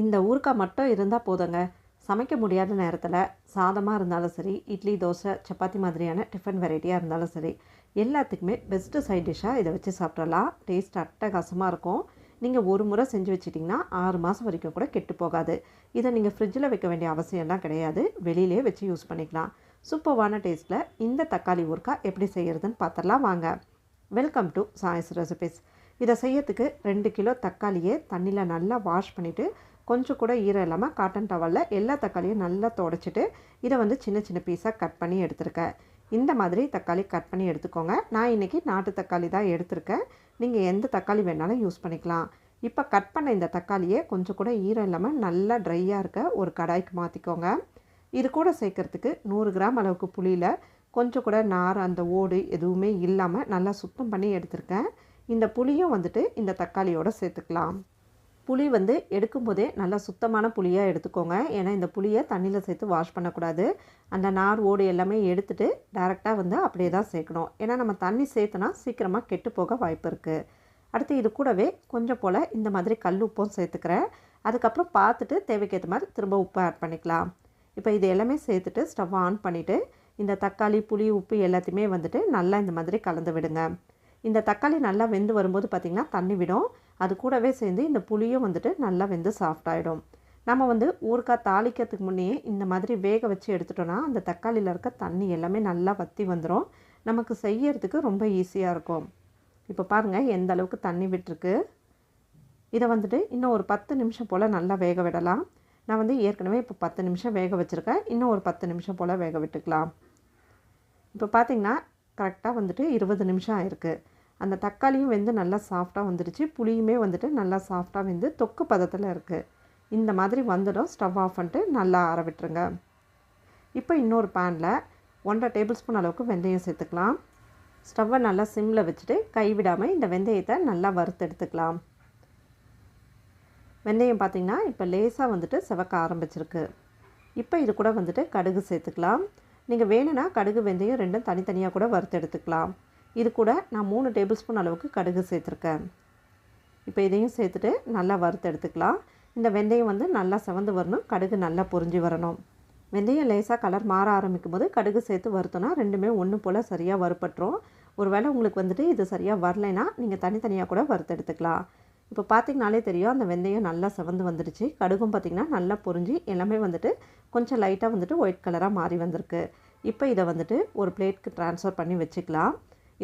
இந்த ஊறுகாய் மட்டும் இருந்தால் போதுங்க. சமைக்க முடியாத நேரத்தில் சாதமாக இருந்தாலும் சரி இட்லி தோசை சப்பாத்தி மாதிரியான டிஃபன் வெரைட்டியாக இருந்தாலும் சரி எல்லாத்துக்குமே பெஸ்ட்டு சைட் டிஷ்ஷாக இதை வச்சு சாப்பிட்றலாம் டேஸ்ட் அட்டகாசமாக இருக்கும். நீங்கள் ஒரு முறை செஞ்சு வச்சிட்டிங்கன்னா ஆறு மாதம் வரைக்கும் கூட கெட்டு போகாது. இதை நீங்கள் ஃப்ரிட்ஜில் வைக்க வேண்டிய அவசியம்லாம் கிடையாது. வெளியிலே வச்சு யூஸ் பண்ணிக்கலாம். சூப்பர்வான டேஸ்ட்டில் இந்த தக்காளி ஊறுக்காய் எப்படி செய்கிறதுன்னு பார்த்துடலாம் வாங்க. வெல்கம் டு சாய்ஸ் ரெசிபிஸ் இதை செய்யறதுக்கு ரெண்டு கிலோ தக்காளியை தண்ணியில் நல்லா வாஷ் பண்ணிவிட்டு கொஞ்சம் கூட ஈரம் இல்லாமல் காட்டன் டவலில் எல்லா தக்காளியும் நல்லா தொடச்சிட்டு இதை வந்து சின்ன சின்ன பீஸாக கட் பண்ணி எடுத்திருக்கேன். இந்த மாதிரி தக்காளி கட் பண்ணி எடுத்துக்கோங்க. நான் இன்றைக்கி நாட்டு தக்காளி தான் எடுத்திருக்கேன். நீங்கள் எந்த தக்காளி வேணாலும் யூஸ் பண்ணிக்கலாம். இப்போ கட் பண்ண இந்த தக்காளியை கொஞ்சம் கூட ஈரம் இல்லாமல் நல்லா ட்ரையாக இருக்க ஒரு கடாய்க்கு மாற்றிக்கோங்க இது கூட சேர்க்கறதுக்கு நூறு கிராம் அளவுக்கு புளியில் கொஞ்சம் கூட நார் அந்த ஓடு எதுவுமே இல்லாமல் நல்லா சுத்தம் பண்ணி எடுத்திருக்கேன். இந்த புளியும் வந்துட்டு இந்த தக்காளியோடு சேர்த்துக்கலாம். புளி வந்து எடுக்கும் போதே நல்லா சுத்தமான புளியாக எடுத்துக்கோங்க. ஏன்னா இந்த புளியை தண்ணியில் சேர்த்து வாஷ் பண்ணக்கூடாது. அந்த நார் ஓடு எல்லாமே எடுத்துகிட்டு டேரெக்டாக வந்து அப்படியே தான் சேர்க்கணும். ஏன்னா நம்ம தண்ணி சேர்த்துனா சீக்கிரமாக கெட்டு போக வாய்ப்பு இருக்குது அடுத்து இது கூடவே கொஞ்சம் போல் இந்த மாதிரி கல் உப்பும் சேர்த்துக்கிறேன். அதுக்கப்புறம் பார்த்துட்டு தேவைக்கேற்ற மாதிரி திரும்ப உப்பு ஆட் பண்ணிக்கலாம். இப்போ இது எல்லாமே சேர்த்துட்டு ஸ்டவ் ஆன் பண்ணிவிட்டு இந்த தக்காளி புளி உப்பு எல்லாத்தையுமே வந்துட்டு நல்லா இந்த மாதிரி கலந்து விடுங்க. இந்த தக்காளி நல்லா வெந்து வரும்போது பார்த்திங்கன்னா தண்ணி விடும். அது கூடவே சேர்ந்து இந்த புளியும் வந்துட்டு நல்லா வெந்து சாஃப்டாகிடும் நம்ம வந்து ஊறுக்காய் தாளிக்கிறதுக்கு முன்னே இந்த மாதிரி வேக வச்சு எடுத்துட்டோன்னா அந்த தக்காளியில் இருக்க தண்ணி எல்லாமே நல்லா வற்றி வந்துடும் நமக்கு செய்யறதுக்கு ரொம்ப ஈஸியாக இருக்கும். இப்போ பாருங்கள் எந்த அளவுக்கு தண்ணி விட்டுருக்கு. இதை வந்துட்டு இன்னும் ஒரு பத்து நிமிஷம் போல் நல்லா வேக விடலாம். நான் வந்து ஏற்கனவே இப்போ பத்து நிமிஷம் வேக வச்சுருக்கேன். இன்னும் ஒரு பத்து நிமிஷம் போல் வேக விட்டுக்கலாம். இப்போ பார்த்திங்கன்னா கரெக்டாக வந்துட்டு இருபது நிமிஷம் ஆயிருக்கு. அந்த தக்காளியும் வெந்து நல்லா சாஃப்டாக வந்துடுச்சு. புளியுமே வந்துட்டு நல்லா சாஃப்டாக வெந்து தொக்கு பதத்தில் இருக்குது இந்த மாதிரி வந்துடும். ஸ்டவ் ஆஃப் பண்ணிட்டு நல்லா ஆற விட்டுருங்க. இப்போ இன்னொரு பேனில் ஒன்றரை டேபிள் ஸ்பூன் அளவுக்கு வெந்தயம் சேர்த்துக்கலாம். ஸ்டவ்வை நல்லா சிம்மில் வச்சுட்டு கைவிடாமல் இந்த வெந்தயத்தை நல்லா வறுத்து எடுத்துக்கலாம். வெந்தயம் பார்த்திங்கன்னா இப்போ லேசாக வந்துட்டு செவக்க ஆரம்பிச்சிருக்கு. இப்போ இது கூட வந்துட்டு கடுகு சேர்த்துக்கலாம். நீங்கள் வேணும்னா கடுகு வெந்தயம் ரெண்டும் தனித்தனியாக கூட வறுத்து எடுத்துக்கலாம். இது கூட நான் மூணு டேபிள் ஸ்பூன் அளவுக்கு கடுகு சேர்த்துருக்கேன். இப்போ இதையும் சேர்த்துட்டு நல்லா வறுத்து எடுத்துக்கலாம். இந்த வெந்தயம் வந்து நல்லா செவந்து வரணும் கடுகு நல்லா பொரிஞ்சு வரணும். வெந்தயம் லேசாக கலர் மாற ஆரம்பிக்கும் போது கடுகு சேர்த்து வறுத்தோன்னா ரெண்டுமே ஒன்று போல் சரியாக வறுப்பட்டுரும் ஒருவேளை உங்களுக்கு வந்துட்டு இது சரியாக வரலைன்னா நீங்கள் தனித்தனியாக கூட வறுத்து எடுத்துக்கலாம். இப்போ பார்த்திங்கனாலே தெரியும் அந்த வெந்தயம் நல்லா செவந்து வந்துடுச்சு. கடுகும் பார்த்திங்கன்னா நல்லா பொரிஞ்சு எல்லாமே வந்துட்டு கொஞ்சம் லைட்டாக வந்துட்டு ஒயிட் கலராக மாறி வந்திருக்கு. இப்போ இதை வந்துட்டு ஒரு பிளேட்க்கு ட்ரான்ஸ்ஃபர் பண்ணி வச்சுக்கலாம்.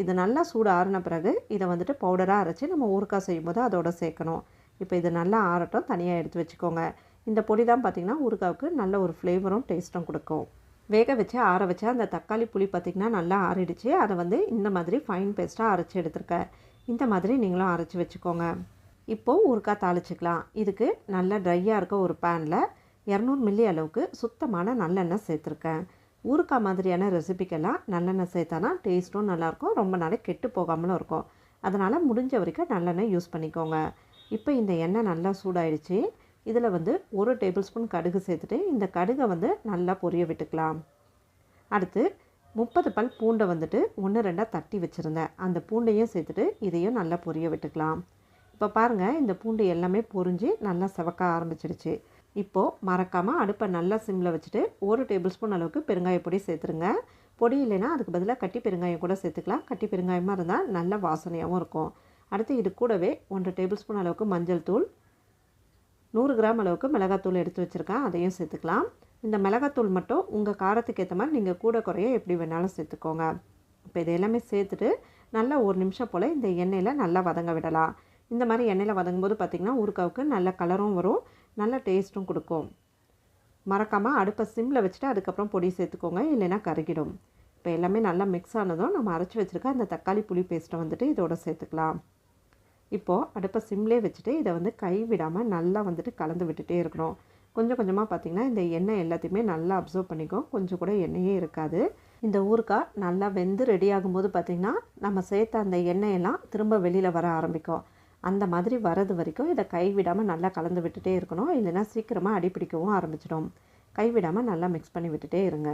இது நல்லா சூடு ஆறின பிறகு இதை வந்துட்டு பவுடராக அரைச்சி நம்ம ஊறுகாய் செய்யும்போது அதோட சேர்க்கணும். இப்போ இது நல்லா ஆறட்டும் தனியாக எடுத்து வச்சுக்கோங்க. இந்த பொடி தான் பார்த்திங்கன்னா ஊறுகாவுக்கு நல்ல ஒரு ஃப்ளேவரும் டேஸ்ட்டும் கொடுக்கும். வேக வச்சு ஆற வச்சு அந்த தக்காளி புளி பார்த்திங்கன்னா நல்லா ஆறிடுச்சு. அதை வந்து இந்த மாதிரி ஃபைன் பேஸ்ட்டாக அரைச்சி எடுத்துருக்கேன் இந்த மாதிரி நீங்களும் அரைச்சி வச்சுக்கோங்க. இப்போது ஊறுகாய் தாளிச்சிக்கலாம். இதுக்கு நல்லா ட்ரையாக இருக்க ஒரு பேனில் இரநூறு மில்லி அளவுக்கு சுத்தமான நல்லெண்ணெய் சேர்த்துருக்கேன். ஊறுக்காய் மாதிரியான ரெசிபிக்கெல்லாம் நல்லெண்ணெய் சேர்த்தானா டேஸ்ட்டும் நல்லாயிருக்கும். ரொம்ப நாளைக்கு கெட்டு போகாமலும் இருக்கும். அதனால் முடிஞ்ச வரைக்கும் நல்லெண்ணெய் யூஸ் பண்ணிக்கோங்க. இப்போ இந்த எண்ணெய் நல்லா சூடாயிடுச்சு. இதில் வந்து ஒரு டேபிள் ஸ்பூன் கடுகு சேர்த்துட்டு இந்த கடுகை வந்து நல்லா பொரிய விட்டுக்கலாம். அடுத்து முப்பது பல் பூண்டை வந்துட்டு ஒன்று ரெண்டாக தட்டி வச்சுருந்தேன். அந்த பூண்டையும் சேர்த்துட்டு இதையும் நல்லா பொரிய விட்டுக்கலாம். இப்போ பாருங்கள் இந்த பூண்டு எல்லாமே பொரிஞ்சு நல்லா செவக்க ஆரம்பிச்சிடுச்சு. இப்போது மறக்காமல் அடுப்பை நல்லா சிம்மில் வச்சுட்டு ஒரு டேபிள் ஸ்பூன் அளவுக்கு பெருங்காய பொடி சேர்த்துருங்க. பொடி இல்லைன்னா அதுக்கு பதிலாக கட்டி பெருங்காயம் கூட சேர்த்துக்கலாம். கட்டி பெருங்காயமாக இருந்தால் நல்ல வாசனையாகவும் இருக்கும். அடுத்து இது கூடவே ஒன்றரை டேபிள் ஸ்பூன் அளவுக்கு மஞ்சள் தூள் நூறு கிராம் அளவுக்கு மிளகாத்தூள் எடுத்து வச்சுருக்கேன் அதையும் சேர்த்துக்கலாம். இந்த மிளகாத்தூள் மட்டும் உங்கள் காரத்துக்கு ஏற்ற மாதிரி நீங்கள் கூட குறைய எப்படி வேணாலும் சேர்த்துக்கோங்க. இப்போ இது எல்லாமே சேர்த்துட்டு நல்லா ஒரு நிமிஷம் போல் இந்த எண்ணெயில் நல்லா வதங்க விடலாம். இந்த மாதிரி எண்ணெயில் வதங்கும்போது பார்த்திங்கன்னா ஊறுகாவுக்கு நல்ல கலரும் வரும். நல்ல டேஸ்ட்டும் கொடுக்கும். மறக்காமல் அடுப்பை சிம்மில் வச்சுட்டு அதுக்கப்புறம் பொடி சேர்த்துக்கோங்க இல்லைன்னா கருகிடும். இப்போ எல்லாமே நல்லா மிக்ஸ் ஆனதும் நம்ம அரைச்சி வச்சுருக்க அந்த தக்காளி புளி பேஸ்ட்டை வந்துட்டு இதோட சேர்த்துக்கலாம். இப்போது அடுப்பை சிம்லே வச்சுட்டு இதை வந்து கை விடாமல் நல்லா வந்துட்டு கலந்து விட்டுட்டே இருக்கணும். கொஞ்சம் கொஞ்சமாக பார்த்திங்கன்னா இந்த எண்ணெய் எல்லாத்தையுமே நல்லா அப்சர்வ் பண்ணிக்கும். கொஞ்சம் கூட எண்ணெயே இருக்காது. இந்த ஊறுகாய் நல்லா வெந்து ரெடி ஆகும்போது பார்த்திங்கன்னா நம்ம சேர்த்த அந்த எண்ணெயெல்லாம் திரும்ப வெளியில் வர ஆரம்பிக்கும். அந்த மாதிரி வரது வரைக்கும் இதை கைவிடாமல் நல்லா கலந்து விட்டுட்டே இருக்கணும். இல்லைன்னா சீக்கிரமாக அடிப்பிடிக்கவும் ஆரம்பிச்சிடும். கைவிடாமல் நல்லா மிக்ஸ் பண்ணி விட்டுட்டே இருங்க.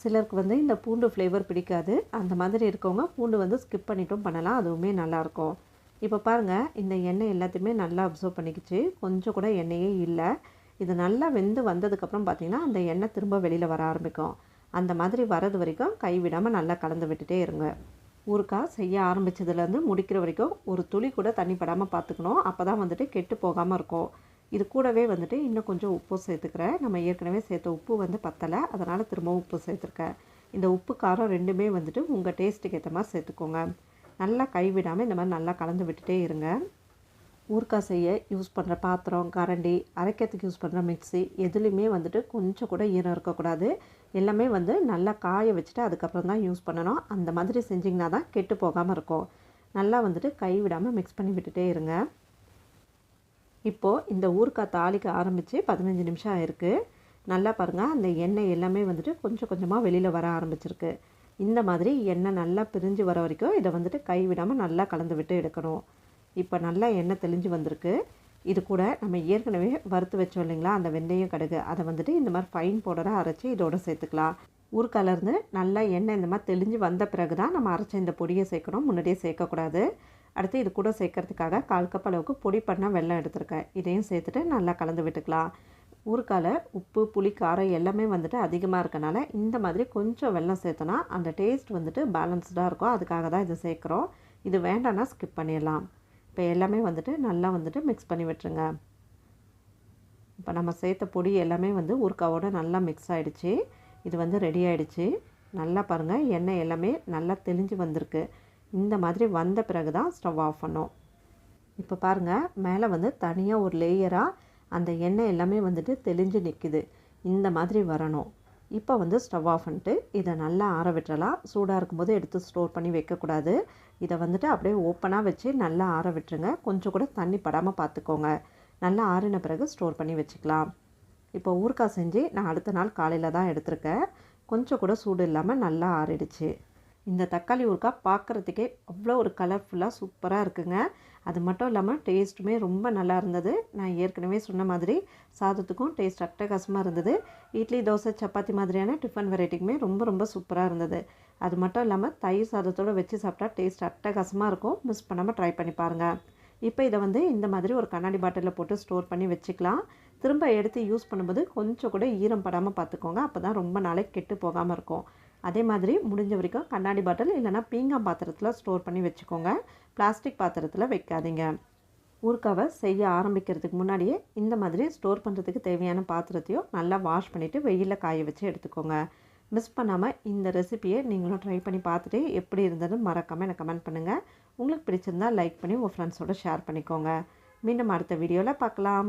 சிலருக்கு வந்து இந்த பூண்டு ஃப்ளேவர் பிடிக்காது. அந்த மாதிரி இருக்கவங்க பூண்டு வந்து ஸ்கிப் பண்ணிட்டும் பண்ணலாம். அதுவுமே நல்லாயிருக்கும் இப்போ பாருங்கள் இந்த எண்ணெய் எல்லாத்தையுமே நல்லா அப்சர்வ் பண்ணிக்கிச்சு. கொஞ்சம் கூட எண்ணெயே இல்லை. இது நல்லா வெந்து வந்ததுக்கப்புறம் பார்த்திங்கன்னா அந்த எண்ணெய் திரும்ப வெளியில் வர ஆரம்பிக்கும். அந்த மாதிரி வரது வரைக்கும் கைவிடாமல் நல்லா கலந்து விட்டுட்டே இருங்க. ஊறுக்காய் செய்ய ஆரம்பித்ததுலேருந்து முடிக்கிற வரைக்கும் ஒரு துளி கூட தண்ணி படாமல் பார்த்துக்கணும். அப்போ தான் வந்துட்டு கெட்டு போகாமல் இருக்கும். இது கூடவே வந்துட்டு இன்னும் கொஞ்சம் உப்பு சேர்த்துக்கிறேன். நம்ம ஏற்கனவே சேர்த்த உப்பு வந்து பத்தலை. அதனால் திரும்பவும் உப்பு சேர்த்துருக்கேன். இந்த உப்பு காரம் ரெண்டுமே வந்துட்டு உங்கள் டேஸ்ட்டுக்கு ஏற்ற மாதிரி சேர்த்துக்கோங்க. நல்லா கைவிடாமல் இந்த மாதிரி நல்லா கலந்து விட்டுட்டே இருங்க. ஊறுக்காய் செய்ய யூஸ் பண்ணுற பாத்திரம் கரண்டி அரைக்கிறதுக்கு யூஸ் பண்ணுற மிக்ஸி எதுலேயுமே வந்துட்டு கொஞ்சம் கூட ஈரம் இருக்கக்கூடாது. எல்லாமே வந்து நல்லா காய வச்சுட்டு அதுக்கப்புறம் தான் யூஸ் பண்ணணும். அந்த மாதிரி செஞ்சிங்கன்னா தான் கெட்டு போகாமல் இருக்கும். நல்லா வந்துட்டு கை விடாமல் மிக்ஸ் பண்ணி விட்டுட்டே இருங்க. இப்போது இந்த ஊறுக்காய் தாளிக்க ஆரம்பித்து பதினஞ்சு நிமிஷம் ஆயிருக்கு. நல்லா பாருங்கள் அந்த எண்ணெய் எல்லாமே வந்துட்டு கொஞ்சம் கொஞ்சமாக வெளியில் வர ஆரம்பிச்சிருக்கு. இந்த மாதிரி எண்ணெய் நல்லா பிரிஞ்சு வர வரைக்கும் இதை வந்துட்டு கை விடாமல் நல்லா கலந்து விட்டு எடுக்கணும். இப்போ நல்லா எண்ணெய் தெளிஞ்சு வந்திருக்கு. இது கூட நம்ம ஏற்கனவே வறுத்து வச்சோம் இல்லைங்களா? அந்த வெந்தயம் கடுகு. அதை வந்துட்டு இந்த மாதிரி ஃபைன் பவுடராக அரைச்சி இதோட சேர்த்துக்கலாம். ஊறுக்காலேருந்து நல்லா எண்ணெய் இந்த மாதிரி தெளிஞ்சு வந்த பிறகு தான் நம்ம அரைச்ச இந்த பொடியை சேர்க்கணும். முன்னாடியே சேர்க்கக்கூடாது. அடுத்து இது கூட சேர்க்கறதுக்காக கால் கப் அளவுக்கு பொடி பண்ணால் வெள்ளம் எடுத்திருக்கேன். இதையும் சேர்த்துட்டு நல்லா கலந்து விட்டுக்கலாம். ஊறுக்கால உப்பு புளி காரம் எல்லாமே வந்துட்டு அதிகமாக இருக்கனால இந்த மாதிரி கொஞ்சம் வெல்லம் சேர்த்தோன்னா அந்த டேஸ்ட் வந்துட்டு பேலன்ஸ்டாக இருக்கும். அதுக்காக தான் இதை சேர்க்குறோம். இது வேண்டாம்னா ஸ்கிப் பண்ணிடலாம். இப்போ எல்லாமே வந்துட்டு நல்லா வந்துட்டு மிக்ஸ் பண்ணி விட்டுருங்க. இப்போ நம்ம சேர்த்த பொடி எல்லாமே வந்து ஊறுக்காவோட நல்லா மிக்ஸ் ஆகிடுச்சு இது வந்து ரெடி ஆகிடுச்சு நல்லா பாருங்கள் எண்ணெய் எல்லாமே நல்லா தெளிஞ்சு வந்திருக்கு. இந்த மாதிரி வந்த பிறகு தான் ஸ்டவ் ஆஃப் பண்ணோம். இப்போ பாருங்கள் மேலே வந்து தனியாக ஒரு லேயராக அந்த எண்ணெய் எல்லாமே வந்துட்டு தெளிஞ்சு நிற்குது இந்த மாதிரி வரணும். இப்போ வந்து ஸ்டவ் ஆஃப் பண்ணிட்டு இதை நல்லா ஆற விட்டுறலாம். சூடாக இருக்கும்போது எடுத்து ஸ்டோர் பண்ணி வைக்கக்கூடாது. இதை வந்துட்டு அப்படியே ஓப்பனாக வச்சு நல்லா ஆற விட்டுருங்க. கொஞ்சம் கூட தண்ணி படாமல் பார்த்துக்கோங்க. நல்லா ஆறின பிறகு ஸ்டோர் பண்ணி வச்சுக்கலாம். இப்போ ஊறுக்காய் செஞ்சு நான் அடுத்த நாள் காலையில் தான் எடுத்திருக்கேன். கொஞ்சம் கூட சூடு இல்லாமல் நல்லா ஆறிடுச்சு. இந்த தக்காளி ஊறுக்காய் பார்க்குறதுக்கே அவ்வளோ ஒரு கலர்ஃபுல்லாக சூப்பராக இருக்குங்க. அது மட்டும் இல்லாமல் டேஸ்ட்டுமே ரொம்ப நல்லா இருந்தது. நான் ஏற்கனவே சொன்ன மாதிரி சாதத்துக்கும் டேஸ்ட் அட்டகாசமாக இருந்தது. இட்லி தோசை சப்பாத்தி மாதிரியான டிஃபன் வெரைட்டிக்குமே ரொம்ப ரொம்ப சூப்பராக இருந்தது. அது மட்டும் இல்லாமல் தயிர் சாதத்தோடு வச்சு சாப்பிட்டா டேஸ்ட் அட்டகாசமாக இருக்கும். மிஸ் பண்ணாமல் ட்ரை பண்ணி பாருங்கள் இப்போ இதை வந்து இந்த மாதிரி ஒரு கண்ணாடி பாட்டிலில் போட்டு ஸ்டோர் பண்ணி வச்சுக்கலாம். திரும்ப எடுத்து யூஸ் பண்ணும்போது கொஞ்சம் கூட ஈரம் படாமல் பார்த்துக்கோங்க அப்போ தான் ரொம்ப நாளைக்கு கெட்டு போகாமல் இருக்கும். அதே மாதிரி முடிஞ்ச வரைக்கும் கண்ணாடி பாட்டில் இல்லைனா பீங்கான் பாத்திரத்தில் ஸ்டோர் பண்ணி வச்சுக்கோங்க. பிளாஸ்டிக் பாத்திரத்தில் வைக்காதீங்க. ஊறுக்காவை செய்ய ஆரம்பிக்கிறதுக்கு முன்னாடியே இந்த மாதிரி ஸ்டோர் பண்ணுறதுக்கு தேவையான பாத்திரத்தையும் நல்லா வாஷ் பண்ணிவிட்டு வெயிலில் காய வச்சு எடுத்துக்கோங்க. மிஸ் பண்ணாமல் இந்த ரெசிபியை நீங்களும் ட்ரை பண்ணி பார்த்துட்டு எப்படி இருந்ததுன்னு மறக்காமல் எனக்கு கமெண்ட் பண்ணுங்கள் உங்களுக்கு பிடிச்சிருந்தா லைக் பண்ணி உங்கள் ஃப்ரெண்ட்ஸோடு ஷேர் பண்ணிக்கோங்க. மீண்டும் அடுத்த வீடியோவில் பார்க்கலாம்.